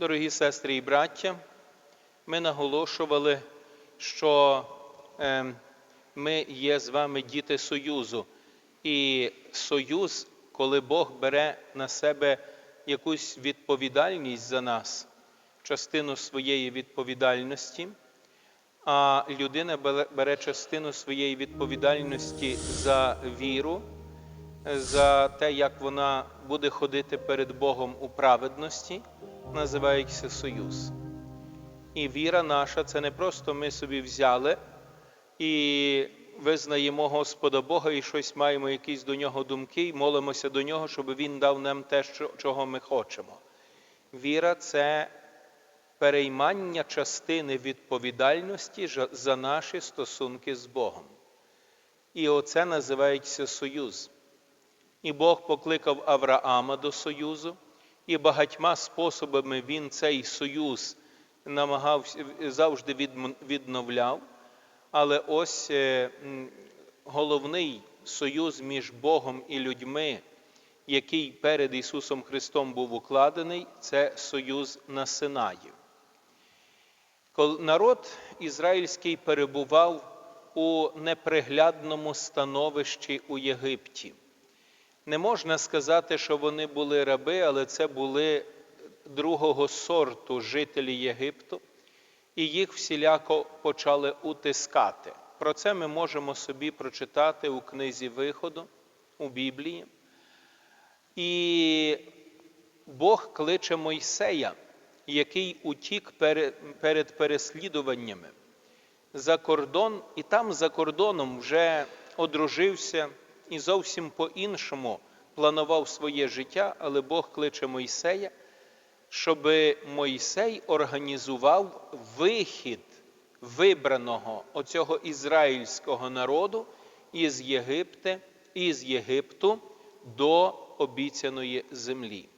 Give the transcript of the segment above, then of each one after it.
Дорогі сестри і браття, ми наголошували, що е, ми є з вами діти Союзу. І Союз, коли Бог бере на себе якусь відповідальність за нас, частину своєї відповідальності, а людина бере частину своєї відповідальності за віру, за те, як вона буде ходити перед Богом у праведності, називається союз. І віра наша це не просто ми собі взяли і визнаємо Господа Бога і щось маємо, якісь до нього думки, і молимося до нього, щоб Він дав нам те, чого ми хочемо. Віра це переймання частини відповідальності за наші стосунки з Богом. І оце називається союз. І Бог покликав Авраама до союзу, і багатьма способами він цей союз намагався завжди відновляв. Але ось е, головний союз між Богом і людьми, який перед Ісусом Христом був укладений, це союз на Синаї. Народ ізраїльський перебував у неприглядному становищі у Єгипті. Не можна сказати, що вони були раби, але це були другого сорту жителі Єгипту, і їх всіляко почали утискати. Про це ми можемо собі прочитати у книзі Виходу у Біблії. І Бог кличе Мойсея, який утік перед переслідуваннями за кордон, і там за кордоном вже одружився і зовсім по-іншому планував своє життя, але Бог кличе Мойсея, щоб Мойсей організував вихід вибраного оцього ізраїльського народу із Єгипте, із Єгипту до обіцяної землі.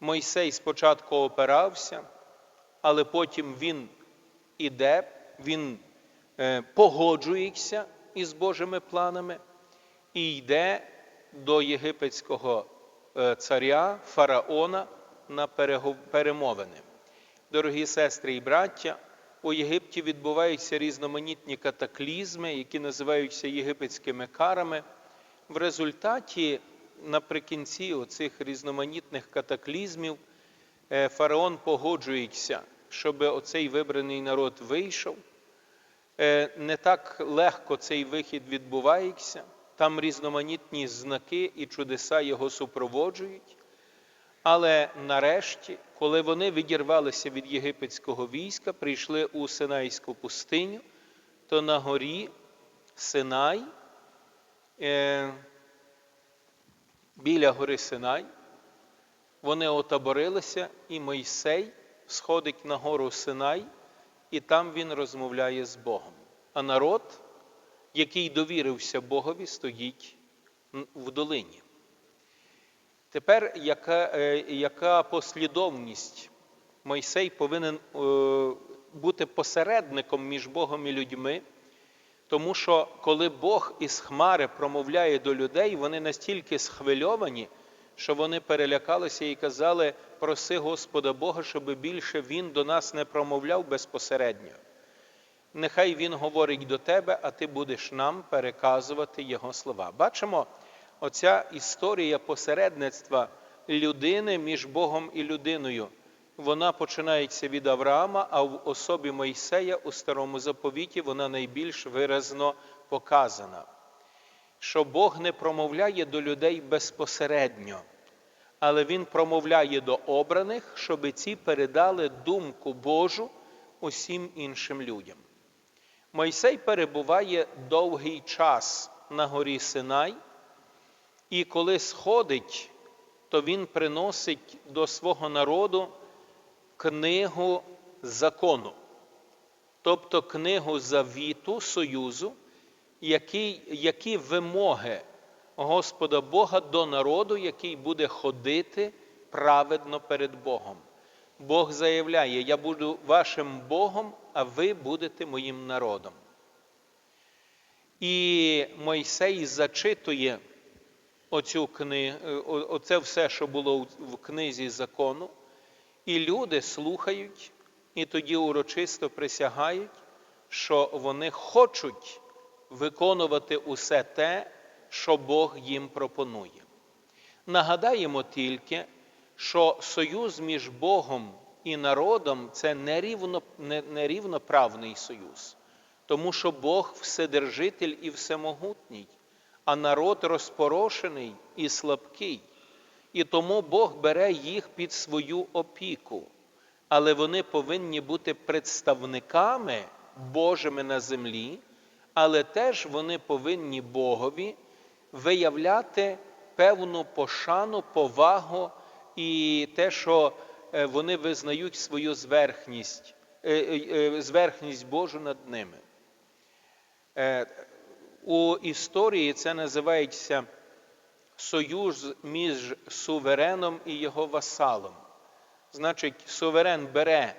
Мойсей спочатку опирався, але потім він іде, він е, погоджується із Божими планами і йде до єгипетського е, царя, фараона на перемовини. Дорогі сестри і браття, у Єгипті відбуваються різноманітні катаклізми, які називаються єгипетськими карами. В результаті, наприкінці оцих різноманітних катаклізмів, е, фараон погоджується, щоб оцей вибраний народ вийшов. Е, Не так легко цей вихід відбувається. Там різноманітні знаки і чудеса його супроводжують. Але нарешті, коли вони відірвалися від єгипетського війська, прийшли у Синайську пустиню, то на горі Синай, е, біля гори Синай, вони отаборилися, і Мойсей сходить на гору Синай, і там він розмовляє з Богом. А народ, який довірився Богові, стоїть в долині. Тепер яка, е, яка послідовність? Мойсей повинен е, бути посередником між Богом і людьми, тому що коли Бог із Хмари промовляє до людей, вони настільки схвильовані, що вони перелякалися і казали, проси Господа Бога, щоб більше Він до нас не промовляв безпосередньо. Нехай Він говорить до тебе, а ти будеш нам переказувати Його слова. Бачимо, оця історія посередництва людини між Богом і людиною. Вона починається від Авраама, а в особі Мойсея у старому заповіті вона найбільш виразно показана. Що Бог не промовляє до людей безпосередньо, але Він промовляє до обраних, щоб ці передали думку Божу усім іншим людям. Мойсей перебуває довгий час на горі Синай, і коли сходить, то він приносить до свого народу книгу закону, тобто книгу завіту Союзу, які, які вимоги Господа Бога до народу, який буде ходити праведно перед Богом. Бог заявляє: Я буду вашим Богом, а ви будете моїм народом. І Мойсей зачитує оцю книгу, оце все, що було в книзі закону, І люди слухають, і тоді урочисто присягають, що вони хочуть виконувати усе те, що Бог їм пропонує. Нагадаємо тільки, що союз між Богом і народом це нерівноправний союз, тому що Бог вседержитель і всемогутній, а народ розпорошений і слабкий. І тому Бог бере їх під свою опіку, але вони повинні бути представниками Божими на землі, але теж вони повинні Богові виявляти певну пошану, повагу і те, що е, вони визнають свою зверхність, е, е, зверхність Божу над ними. У історії це називається союз між сувереном і його васалом. Значить, суверен бере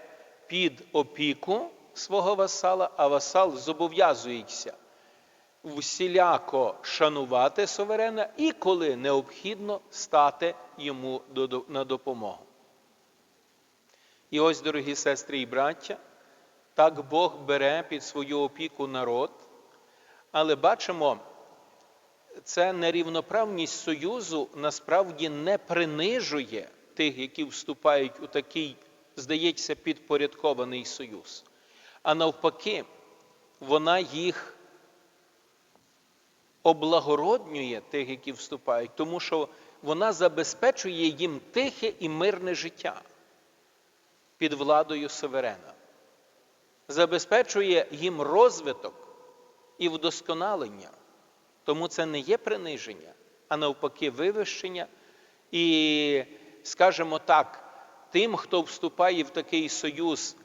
під опіку свого васала, а васал зобов'язується всіляко шанувати суверена і, коли необхідно, стати йому на допомогу. І ось, дорогі сестри і браття, так Бог бере під свою опіку народ, але бачимо, ця нерівноправність союзу насправді не принижує тих, які вступають у такий, здається, підпорядкований союз. А навпаки, вона їх облагороднює тих, які вступають, тому що вона забезпечує їм тихе і мирне життя під владою суверена, забезпечує їм розвиток і вдосконалення. Тому це не є приниження, а навпаки, вивищення. І, скажімо так, тим, хто вступає в такий союз,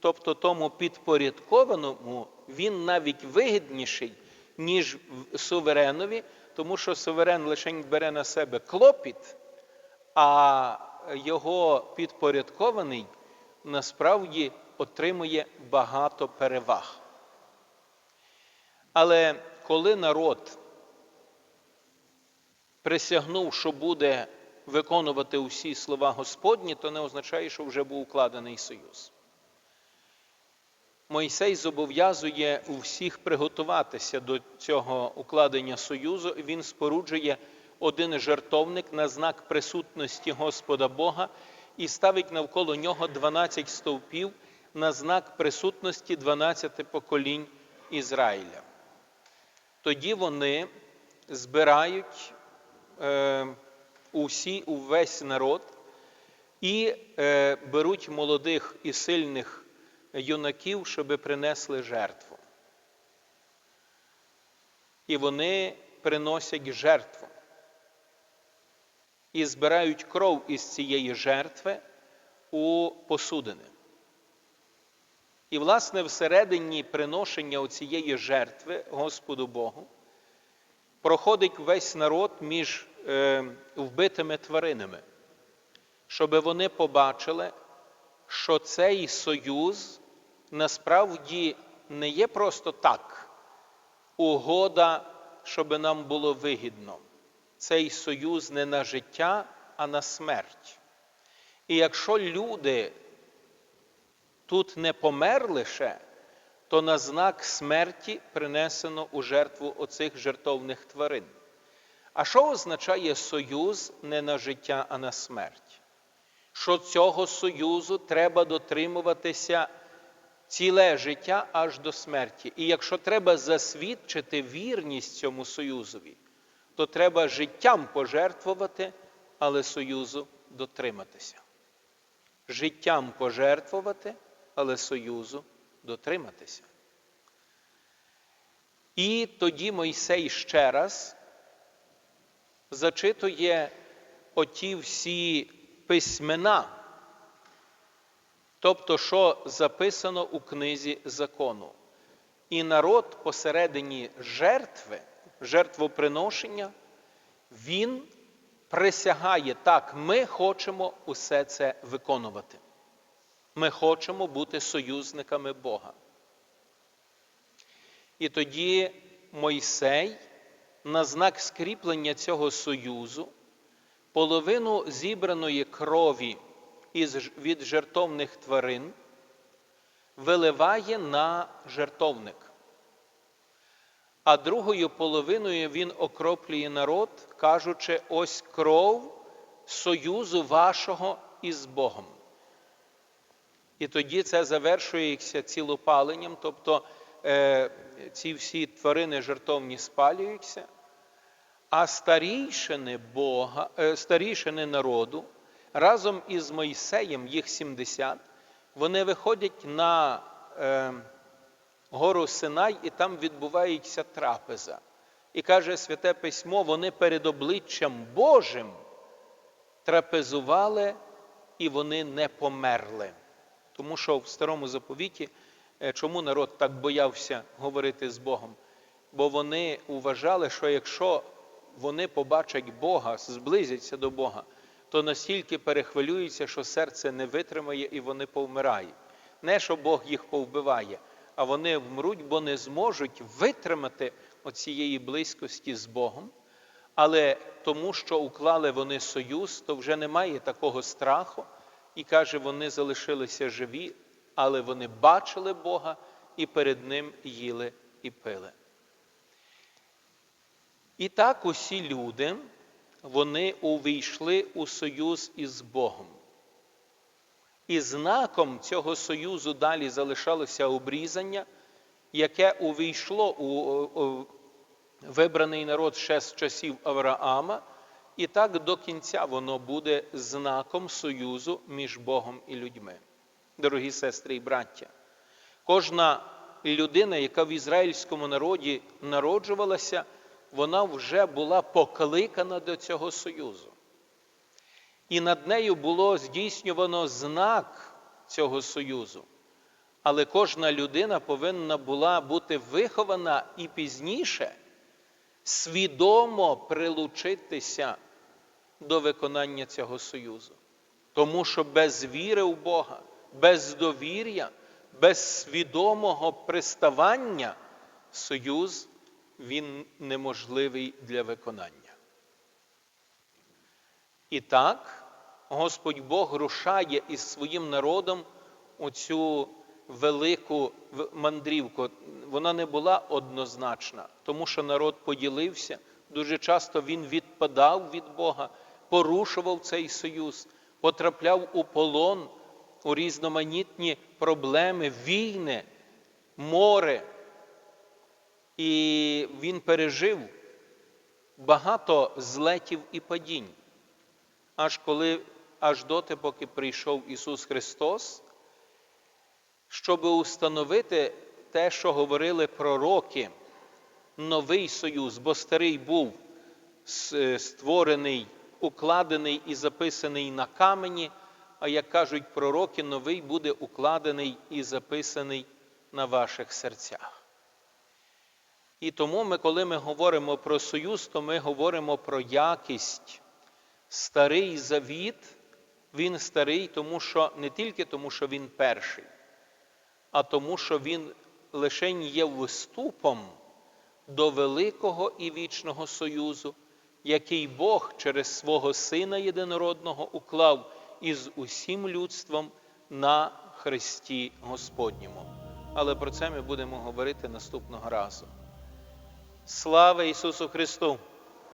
тобто тому підпорядкованому, він навіть вигідніший, ніж суверенові, тому що суверен лише бере на себе клопіт, а його підпорядкований насправді отримує багато переваг. Але коли народ присягнув, що буде виконувати усі слова Господні, то не означає, що вже був укладений союз. Мойсей зобов'язує усіх приготуватися до цього укладення союзу. Він споруджує один жертовник на знак присутності Господа Бога і ставить навколо нього 12 стовпів на знак присутності 12 поколінь Ізраїля. Тоді вони збирають е, усі, увесь народ і е, беруть молодих і сильних юнаків, щоби принесли жертву. І вони приносять жертву. І збирають кров із цієї жертви у посудини. І, власне, всередині приношення цієї жертви Господу Богу проходить весь народ між е, вбитими тваринами, щоб вони побачили, що цей союз насправді не є просто так, угода, щоб нам було вигідно. Цей союз не на життя, а на смерть. І якщо люди тут не померли ще, то на знак смерті принесено у жертву оцих жертовних тварин. А що означає союз не на життя, а на смерть? Що цього союзу треба дотримуватися ціле життя аж до смерті. І якщо треба засвідчити вірність цьому союзові, то треба життям пожертвувати, але союзу дотриматися. Життям пожертвувати, але союзу дотриматися. І тоді Мойсей ще раз зачитує оті всі письмена, тобто, що записано у книзі закону. І народ посередині жертви, жертвоприношення, він присягає так, ми хочемо усе це виконувати. Ми хочемо бути союзниками Бога. І тоді Мойсей на знак скріплення цього союзу половину зібраної крові від жертовних тварин виливає на жертовник. А другою половиною він окроплює народ, кажучи, ось кров союзу вашого із Богом. І тоді це завершується цілопаленням, тобто е, ці всі тварини жертовні спалюються, а старійшини Бога, е, старійшини народу разом із Мойсеєм, їх 70, вони виходять на е, гору Синай, і там відбувається трапеза. І каже Святе Письмо, вони перед обличчям Божим трапезували і вони не померли. Тому що в старому заповіті, е, чому народ так боявся говорити з Богом? Бо вони вважали, що якщо вони побачать Бога, зблизяться до Бога, то настільки перехвилюються, що серце не витримає і вони повмирають. Не що Бог їх повбиває, а вони вмруть, бо не зможуть витримати оцієї близькості з Богом. Але тому, що уклали вони союз, то вже немає такого страху, і каже, вони залишилися живі, але вони бачили Бога і перед Ним їли і пили. І так усі люди, вони увійшли у союз із Богом. І знаком цього союзу далі залишалося обрізання, яке увійшло у, вибраний народ ще з часів Авраама, і так до кінця воно буде знаком союзу між Богом і людьми. Дорогі сестри і браття, кожна людина, яка в ізраїльському народі народжувалася, вона вже була покликана до цього союзу. І над нею було здійснювано знак цього союзу. Але кожна людина повинна була бути вихована і пізніше свідомо прилучитися до виконання цього союзу. Тому що без віри в Бога, без довір'я, без свідомого приставання союз він неможливий для виконання. І так, Господь Бог рушає із своїм народом оцю велику мандрівку. Вона не була однозначна, тому що народ поділився. Дуже часто він відпадав від Бога, порушував цей союз, потрапляв у полон, у різноманітні проблеми, війни, море. І він пережив багато злетів і падінь аж коли аж доти, поки прийшов Ісус Христос, щоб установити те, що говорили пророки, новий союз, бо старий був створений, укладений і записаний на камені, а як кажуть пророки, новий буде укладений і записаний на ваших серцях. І тому ми, коли ми говоримо про союз, то ми говоримо про якість. Старий завіт, він старий, тому що не тільки тому, що він перший, а тому, що він лише є вступом до великого і вічного союзу, який Бог через свого Сина Єдинородного уклав із усім людством на Христі Господньому. Але про це ми будемо говорити наступного разу. Слава Ісусу Христу!